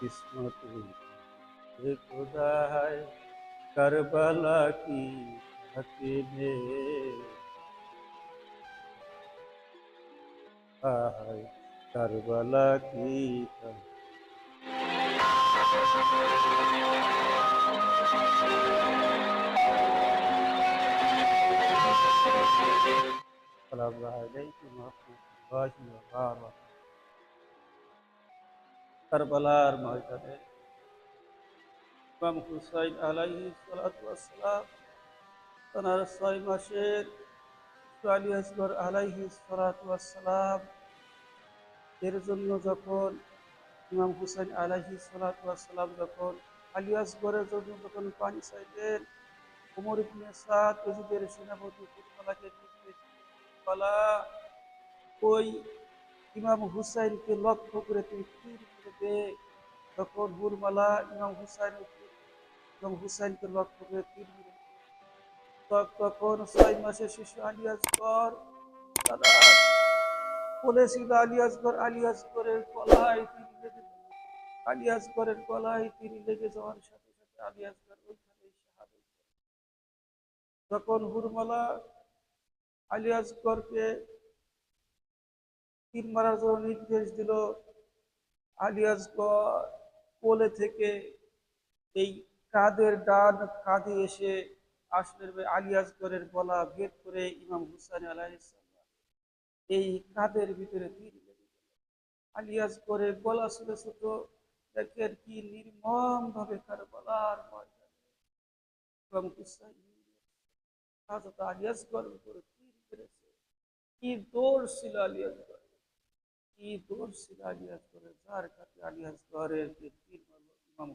किस्मत ये खुदा है करबला की हकीमे हाय करबला की السلام عليكم ورحمة الله وبركاته কারবালার ময়দানে। ইমাম হুসাইন আলাইহি সালাম তার ছয় মাসের আলী আসগর আলাইহি সালাম এর জন্য যখন ইমাম হুসাইন আলাইহি সালাম যখন আলী আসগরের জন্য যখন পানি চাইলেন উমর ইবনে সাদ ইয়াজিদের সেনাপতি কুরবালাকে ওই ইমাম হুসাইনকে লক্ষ্য করে তীর দে তখন হুরমালা, ইমাম হুসাইন ইমাম হুসাইনকে লক্ষ্য। তখন ছয় মাসের শিশু আলী আসগর তারা বলেছিল আলী আসগর আলী আসগরের গলায় তীর লেগে দিল। আলী আসগরের গলায় তীর লেগে যাওয়ার সাথে সাথে আলী আসগর ওইখানে তখন হুরমালা আলী আসগরকে তীর মারার জন্য নির্দেশ দিল আলিয়াস কোলে থেকে এই কাদের ডান কাঁধে এসে আসলের আলিয়াসগড়ের গলা ভেদ করে ইমাম হুসাইন আলাইসাল্লাম এই কাদের ভিতরে তীর লেগে গেল ছিল ছোট, দেখেন কি নির্মম ভাবে কারবালার ময়দানে। ইমাম হুসাইন তীর কি দৌড় ছিল আলিয়াসগড় কি তোর সিরাজি আসরে যার কাছে আলী আসরে তীর ইমাম